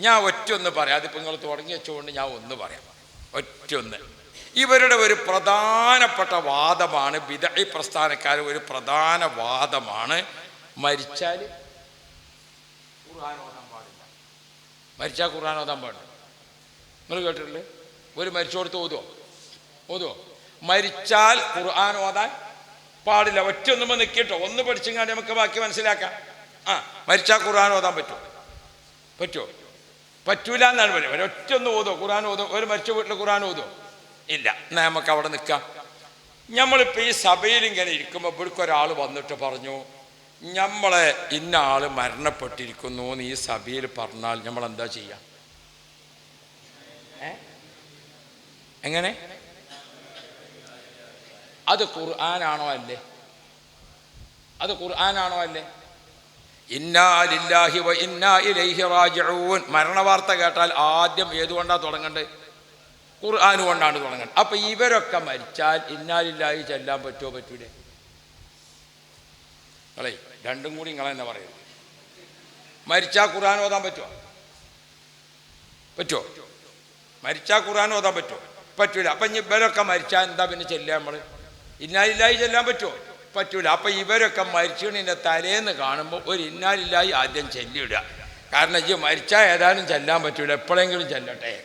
ഞാൻ ഒറ്റൊന്ന് പറയാം. അതിപ്പോൾ നിങ്ങൾ തുടങ്ങി വെച്ചുകൊണ്ട് ഞാൻ ഒന്ന് പറയാം. ഒറ്റൊന്ന്. ഇവരുടെ ഒരു പ്രധാനപ്പെട്ട വാദമാണ് ബിദഈ പ്രസ്ഥാനക്കാർ ഒരു പ്രധാന വാദമാണ് മരിച്ചാൽ ഖുർആൻ പാടില്ല. മരിച്ചാൽ ഖുർആൻ ഓതാൻ പാടില്ല. നിങ്ങൾ കേട്ടിട്ടില്ലേ? ഒരു മരിച്ചോടത്ത് ഓതുവോ? ഓതുവോ? മരിച്ചാൽ ഖുർആൻ ഓതാൻ പാടില്ല. ഒറ്റ ഒന്നുമ്പോൾ നിൽക്കട്ടോ ഒന്ന് പഠിച്ചെങ്കിൽ നമുക്ക് ബാക്കി മനസ്സിലാക്കാം. ആ മരിച്ചാൽ ഖുർആൻ ഓതാൻ പറ്റുമോ പറ്റുമോ പറ്റൂല എന്നാണ് പറയുന്നത് ഒരൊറ്റ ഒന്ന് ഓതോ ഖുറാൻ ഓതോ ഒരു മരിച്ച വീട്ടിൽ ഖുറാൻ ഓതോ. ഇല്ല എന്നാൽ നമുക്ക് അവിടെ നിൽക്കാം. നമ്മളിപ്പോൾ ഈ സഭയിൽ ഇങ്ങനെ ഇരിക്കുമ്പോൾ ഇവിടേക്ക് ഒരാൾ വന്നിട്ട് പറഞ്ഞു നമ്മളെ ഇന്ന ആൾ മരണപ്പെട്ടിരിക്കുന്നു എന്ന് ഈ സഭയിൽ പറഞ്ഞാൽ നമ്മൾ എന്താ ചെയ്യാം എങ്ങനെ? അത് ഖുർആനാണോ അല്ലേ? അത് ഖുർആനാണോ അല്ലേ? ഇന്നാ ലില്ലാഹി വ ഇന്നാ ഇലൈഹി റാജിഊൻ. മരണവാർത്ത കേട്ടാൽ ആദ്യം ഏതുകൊണ്ടാണ് തുടങ്ങേണ്ടത് ഖുർആൻ കൊണ്ടാണ് തുടങ്ങേണ്ടത് അപ്പൊ ഇവരൊക്കെ മരിച്ചാൽ ഇന്നാലില്ലാഹി ചെല്ലാൻ പറ്റുമോ പറ്റൂലേ? കളേ രണ്ടും കൂടി നിങ്ങളെ പറയുന്നത് മരിച്ചാൽ ഖുർആൻ ഓതാൻ പറ്റുമോ പറ്റുമോ മരിച്ചാൽ ഖുർആൻ ഓതാൻ പറ്റുമോ പറ്റൂല. അപ്പം ഇനി ഇവരൊക്കെ മരിച്ചാൽ എന്താ പിന്നെ ചെല്ലുക നമ്മൾ ഇന്നാലില്ലായി ചെല്ലാൻ പറ്റുമോ പറ്റൂല. അപ്പം ഇവരൊക്കെ മരിച്ചതിന്റെ തലേന്ന് കാണുമ്പോൾ ഒരു ഇന്നാലില്ലായി ആദ്യം ചെല്ലിയിടുക. കാരണം ഈ മരിച്ചാൽ ഏതായാലും ചെല്ലാൻ പറ്റൂല. എപ്പോഴെങ്കിലും ചെല്ലട്ടെ.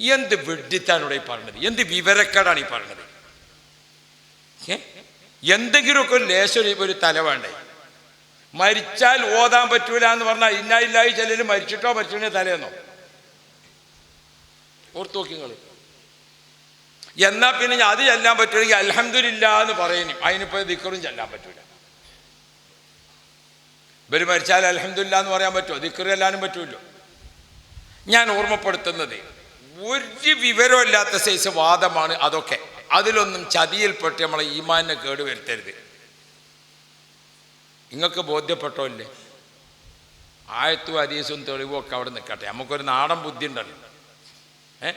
എന്ത് വെഡിത്താനോടെ ഈ പറഞ്ഞത്? എന്ത് വിവരക്കേടാണ് ഈ പറഞ്ഞത്? എന്തെങ്കിലുമൊക്കെ ഒരു ലേശം ഒരു- തല വേണ്ടേ? മരിച്ചാൽ ഓതാൻ പറ്റൂല എന്ന് പറഞ്ഞാൽ ഇന്നാലില്ലായി ചെല്ലലും മരിച്ചിട്ടോ മരിച്ചതിന്റെ തലേന്നോ? ഓർത്തു നോക്കി എന്നാ പിന്നെ അത് ചെല്ലാൻ പറ്റുമെങ്കിൽ അലഹമില്ല എന്ന് പറയുന്നു. അതിനിപ്പോൾ ദിക്കറും ചെല്ലാൻ പറ്റൂല. ഇവർ മരിച്ചാൽ അലഹമില്ല എന്ന് പറയാൻ പറ്റുമോ? ദിക്കറ് ചെല്ലാനും പറ്റുമല്ലോ ഞാൻ ഓർമ്മപ്പെടുത്തുന്നത് ഒരു വിവരമില്ലാത്ത സൈസ് വാദമാണ് അതൊക്കെ. അതിലൊന്നും ചതിയിൽപ്പെട്ട് നമ്മളെ ഈമാനെ കേട് കേടുവരുത്തരുത് നിങ്ങൾക്ക് ബോധ്യപ്പെട്ടോ ഇല്ലേ? ആയത്തും അതീസും തെളിവും ഒക്കെ അവിടെ നിൽക്കട്ടെ. നമുക്കൊരു നാടൻ ബുദ്ധി ഉണ്ടല്ലോ. ഏ?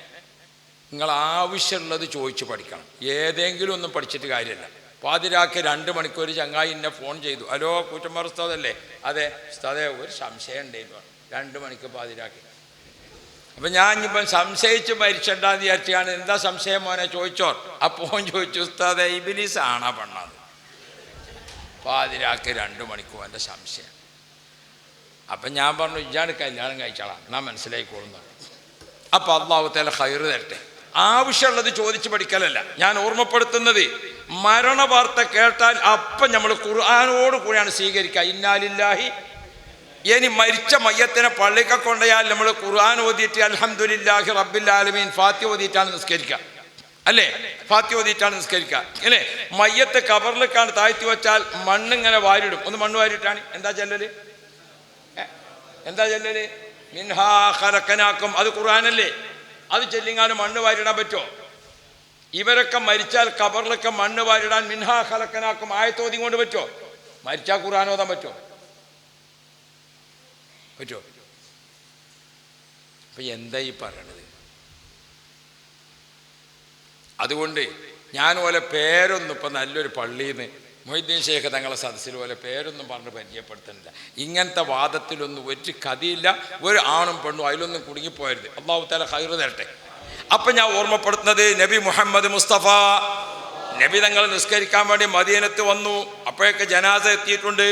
നിങ്ങൾ ആവശ്യമുള്ളത് ചോദിച്ച് പഠിക്കണം. ഏതെങ്കിലും ഒന്നും പഠിച്ചിട്ട് കാര്യമില്ല. പാതിരാക്ക് രണ്ട് മണിക്കൂർ ചങ്ങായി എന്നെ ഫോൺ ചെയ്തു. ഹലോ കൂറ്റമ്മാർ ഉസ്താദല്ലേ? അതെ ഉസ്താദെ ഒരു സംശയം ഉണ്ടായിരുന്നു രണ്ട് മണിക്ക് പാതിരാക്കി. അപ്പം ഞാൻ ഇപ്പം സംശയിച്ച് മരിച്ചണ്ടെന്ന് വിചാരിച്ചാണ്. എന്താ സംശയം മോനെ? ചോദിച്ചോ. അപ്പോൾ ചോദിച്ചു ഉസ്താദെ ഇബിലീസ് ആണാ പെണ്ണത്. പാതിരാക്ക് രണ്ട് മണിക്കൂർ എന്റെ സംശയം. അപ്പം ഞാൻ പറഞ്ഞു ഇജാണ് കല്യാണം കഴിച്ചാളാം. എന്നാ മനസ്സിലായിക്കോളുന്നു അപ്പം അള്ളാഹുത്തേല ഹൈറ് തരട്ടെ. ആവശ്യമുള്ളത് ചോദിച്ചു പഠിക്കലല്ല. ഞാൻ ഓർമ്മപ്പെടുത്തുന്നത് മരണ വാർത്ത കേട്ടാൽ അപ്പം നമ്മൾ ഖുർആാനോട് കൂടിയാണ് സ്വീകരിക്കുക. ഇന്നാലില്ലാഹി ഇനി മരിച്ച മയ്യത്തിനെ പള്ളിക്ക കൊണ്ടയാൽ നമ്മൾ ഖുർആൻ ഓതിയിട്ട് അൽഹംദുലില്ലാഹി റബ്ബിൽ ആലമീൻ ഫാത്തി ഓതിയിട്ടാണ് നിസ്കരിക്കുക. അല്ലേ? ഫാത്തി ഓതിയിട്ടാണ് നിസ്കരിക്കുക. അല്ലേ മയ്യത്ത് കബറിലേക്കാണ് താഴ്ത്തി വെച്ചാൽ മണ്ണിങ്ങനെ വാരിടും. ഒന്ന് മണ്ണ് വാരിട്ടാണ് എന്താ ചെല്ലല്? എന്താ ചെല്ലല്? മിൻഹാ ഖലക്കനാക്കും അത് ഖുർആനല്ലേ? അത് ചെല്ലിങ്ങാനും മണ്ണ് വാരിടാൻ പറ്റുമോ? ഇവരൊക്കെ മരിച്ചാൽ കബറിലൊക്കെ മണ്ണ് വാരിടാൻ മിൻഹാ ഖലക്കനാക്കും ആയത്തോതി കൊണ്ട് പറ്റുമോ? മരിച്ചാൽ ഓതാൻ പറ്റുമോ? പറ്റുമോ? അപ്പൊ എന്താ ഈ പറയണത്? അതുകൊണ്ട് ഞാൻ പോലെ പേരൊന്നും ഇപ്പം നല്ലൊരു പള്ളിയിൽ നിന്ന് മൊയ്തീൻ ഷേഖ് തങ്ങളെ സദസ്സിൽ പോലെ പേരൊന്നും പറഞ്ഞ് പരിചയപ്പെടുത്തുന്നില്ല. ഇങ്ങനത്തെ വാദത്തിലൊന്നും ഒരു കഥയില്ല ഒരു ആണും പെണ്ണും അതിലൊന്നും കുടുങ്ങിപ്പോയരുത്. അള്ളാഹു താല ഹൈറ് തരട്ടെ. അപ്പം ഞാൻ ഓർമ്മപ്പെടുത്തുന്നത് നബി മുഹമ്മദ് മുസ്തഫ. നബി തങ്ങൾ നിസ്കരിക്കാൻ വേണ്ടി മദീനത്ത് വന്നു. അപ്പോഴേക്ക് ജനാസ എത്തിയിട്ടുണ്ട്.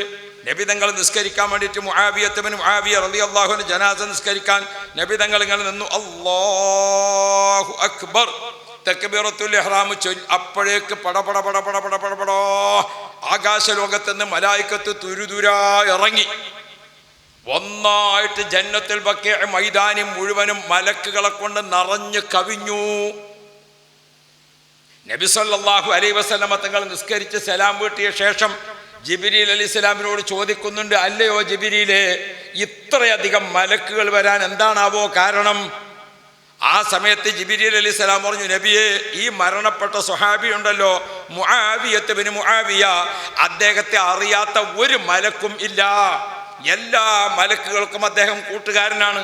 നബി തങ്ങൾ നിസ്കരിക്കാൻ വേണ്ടിയിട്ട് മുഹാബിയത്തമനും മുഹാബിയ റലി അള്ളാഹുവിന് ജനാസ നിസ്കരിക്കാൻ. നബി തങ്ങൾ ഇങ്ങനെ നിന്നു. അള്ളാഹു അക്ബർ. തെക്കബീറത്തുൽ ഇഹ്റാം ചൊല്ലി അപ്പോഴേക്ക് പടപട പട പട പട പട പട പടോ. ആകാശലോകത്ത് നിന്ന് മലായിക്കത്ത് തുരുതുരാ ഇറങ്ങി. ഒന്നായിട്ട് ജന്നത്തിൽ ബക്കെ മൈതാനം മുഴുവനും മലക്കുകളെ കൊണ്ട് നിറഞ്ഞു കവിഞ്ഞു. നബിസല്ലാഹു അലൈ അലൈഹി വസല്ലമ തങ്ങൾ നിസ്കരിച്ച് സലാം വീട്ടിയ ശേഷം ജിബിരിൽ അലി ഇസ്ലാമിനോട് ചോദിക്കുന്നുണ്ട് അല്ലയോ ജിബിരിയിലെ ഇത്രയധികം മലക്കുകൾ വരാൻ എന്താണാവോ കാരണം? ആ സമയത്ത് ജിബിരിൽ അലി സ്വലാം പറഞ്ഞു നബിയെ ഈ മരണപ്പെട്ട സുഹാബി ഉണ്ടല്ലോ മുആവിയത്ത് ബിൻ മുആവിയ. അദ്ദേഹത്തെ അറിയാത്ത ഒരു മലക്കും ഇല്ല. എല്ലാ മലക്കുകൾക്കും അദ്ദേഹം കൂട്ടുകാരനാണ്.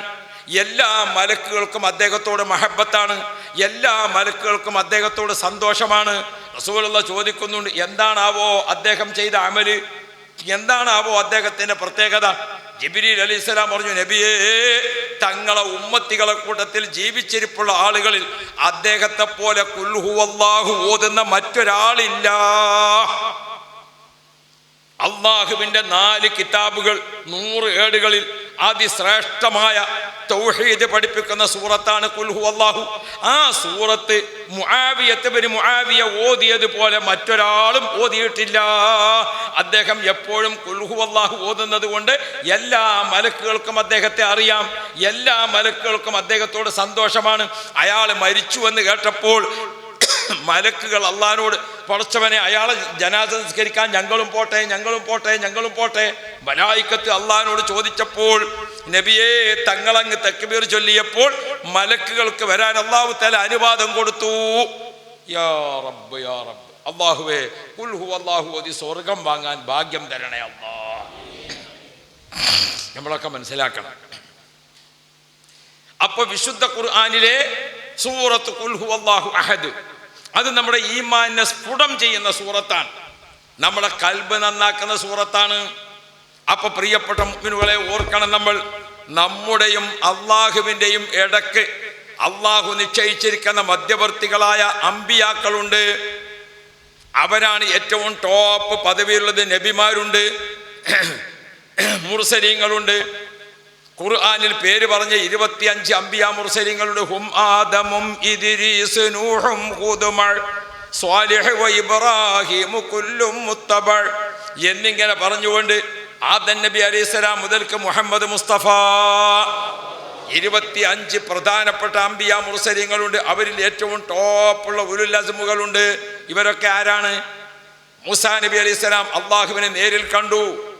എല്ലാ മലക്കുകൾക്കും അദ്ദേഹത്തോട് മഹബത്താണ്. എല്ലാ മലക്കുകൾക്കും അദ്ദേഹത്തോട് സന്തോഷമാണ്. റസൂലുള്ള ചോദിക്കുന്നുണ്ട് എന്താണാവോ അദ്ദേഹം ചെയ്ത അമൽ? എന്താണാവോ അദ്ദേഹത്തിന്റെ പ്രത്യേകത? ജിബിരി അലി ഇസ്ലാം പറഞ്ഞു നബിയേ തങ്ങളെ ഉമ്മത്തികളെ കൂട്ടത്തിൽ ജീവിച്ചിരിപ്പുള്ള ആളുകളിൽ അദ്ദേഹത്തെ പോലെ കുൽഹു അള്ളാഹു ഓതുന്ന മറ്റൊരാളില്ല. അള്ളാഹുവിന്റെ നാല് കിതാബുകൾ നൂറ് ഏടുകളിൽ അതിശ്രേഷ്ഠമായ തൗഹീദ് പഠിപ്പിക്കുന്ന സൂറത്താണ് കുൽഹു അള്ളാഹു ആ സൂറത്ത് മുആവിയത്ത് മുആവിയ ഓതിയതുപോലെ മറ്റൊരാളും ഓതിയിട്ടില്ല. അദ്ദേഹം എപ്പോഴും കുൽഹു അള്ളാഹു ഓതുന്നത് കൊണ്ട് എല്ലാ മലക്കുകൾക്കും അദ്ദേഹത്തെ അറിയാം. എല്ലാ മലക്കുകൾക്കും അദ്ദേഹത്തോട് സന്തോഷമാണ്. അയാൾ മരിച്ചു എന്ന് കേട്ടപ്പോൾ മലക്കുകൾ അള്ളഹാനോട് പടച്ചവനെ അയാളെ ജനാസ സംസ്കരിക്കാൻ ഞങ്ങളും പോട്ടെ ഞങ്ങളും പോട്ടെ ഞങ്ങളും പോട്ടെ. മലായിക്കത്ത് അള്ളഹാനോട് ചോദിച്ചപ്പോൾ നബിയെ തങ്ങളങ്ങ് തെക്കുപേർ ചൊല്ലിയപ്പോൾ മലക്കുകൾക്ക് വരാൻ അള്ളാഹു തല അനുവാദം കൊടുത്തു. യാ റബ്ബ് യാ അള്ളാഹുവേ കുൽഹു അള്ളാഹു അതി സ്വർഗം വാങ്ങാൻ ഭാഗ്യം തരണേ അള്ളാ. നമ്മളൊക്കെ മനസ്സിലാക്കണം. അപ്പൊ വിശുദ്ധ ഖുർആാനിലെ സൂറത്ത് കുൽഹു അള്ളാഹു അഹദ്. അത് നമ്മുടെ ഈമാനെ സ്ഫുടം ചെയ്യുന്ന സൂറത്താണ്. നമ്മളെ കൽബ് നന്നാക്കുന്ന സൂറത്താണ്. അപ്പൊ പ്രിയപ്പെട്ട മുഗ്മിനുകളെ ഓർക്കണം നമ്മൾ നമ്മുടെയും അള്ളാഹുവിന്റെയും ഇടയ്ക്ക് അള്ളാഹു നിശ്ചയിച്ചിരിക്കുന്ന മധ്യവർത്തികളായ അമ്പിയാക്കളുണ്ട്. അവരാണ് ഏറ്റവും ടോപ്പ് പദവിയുള്ളത് നബിമാരുണ്ട്. മുർസലീങ്ങളുണ്ട്. ഖുർആനിൽ പേര് പറഞ്ഞ ഇരുപത്തിയഞ്ച് അമ്പിയാ മുർസലിങ്ങളുടെ ഹും ആദമും ഇതിരീസ് നൂഹും കൂതുമൾ സ്വാലിഹ് ഇബ്രാഹിമു കുല്ലും മുത്തബൾ എന്നിങ്ങനെ പറഞ്ഞുകൊണ്ട് ആദൻ നബി അലൈഹി സ്വലാം മുതൽക്ക് മുഹമ്മദ് മുസ്തഫ. ഇരുപത്തി അഞ്ച് പ്രധാനപ്പെട്ട അമ്പിയ മുർസലിങ്ങളുണ്ട്. അവരിൽ ഏറ്റവും ടോപ്പുള്ള ഉലുല്ലസുമുകളുണ്ട് ഇവരൊക്കെ ആരാണ്? മൂസാ നബി അലൈഹി സ്വലാം അള്ളാഹുവിനെ നേരിൽ കണ്ടു.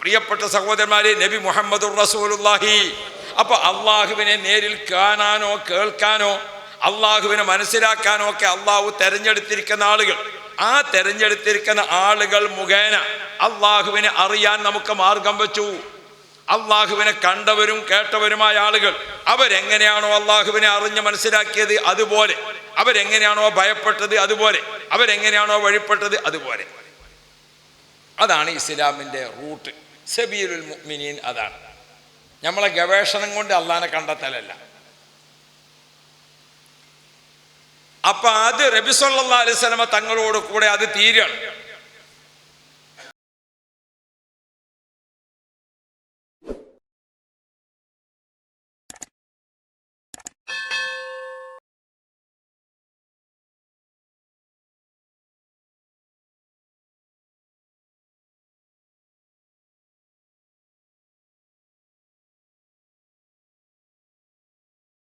പ്രിയപ്പെട്ട സഹോദരന്മാരെ നബി മുഹമ്മദ് റസൂലുല്ലാഹി അപ്പൊ അള്ളാഹുവിനെ നേരിൽ കാണാനോ കേൾക്കാനോ അള്ളാഹുവിനെ മനസ്സിലാക്കാനോ ഒക്കെ അള്ളാഹു തെരഞ്ഞെടുത്തിരിക്കുന്ന ആളുകൾ. ആ തെരഞ്ഞെടുത്തിരിക്കുന്ന ആളുകൾ മുഖേന അള്ളാഹുവിനെ അറിയാൻ നമുക്ക് മാർഗം വെച്ചു. അള്ളാഹുവിനെ കണ്ടവരും കേട്ടവരുമായ ആളുകൾ അവരെങ്ങനെയാണോ അള്ളാഹുവിനെ അറിഞ്ഞ് മനസ്സിലാക്കിയത് അതുപോലെ അവരെങ്ങനെയാണോ ഭയപ്പെട്ടത് അതുപോലെ അവരെങ്ങനെയാണോ വഴിപ്പെട്ടത് അതുപോലെ. അതാണ് ഇസ്ലാമിന്റെ റൂട്ട്. സബീലുൽ മുഅ്മിനീൻ അതാണ്. നമ്മളെ ഗവേഷണം കൊണ്ട് അള്ളാനെ കണ്ടെത്തലല്ല. അപ്പൊ അത് റബിസൊല്ലാ അലൈവലമ തങ്ങളോട് കൂടെ അത് തീരാണ്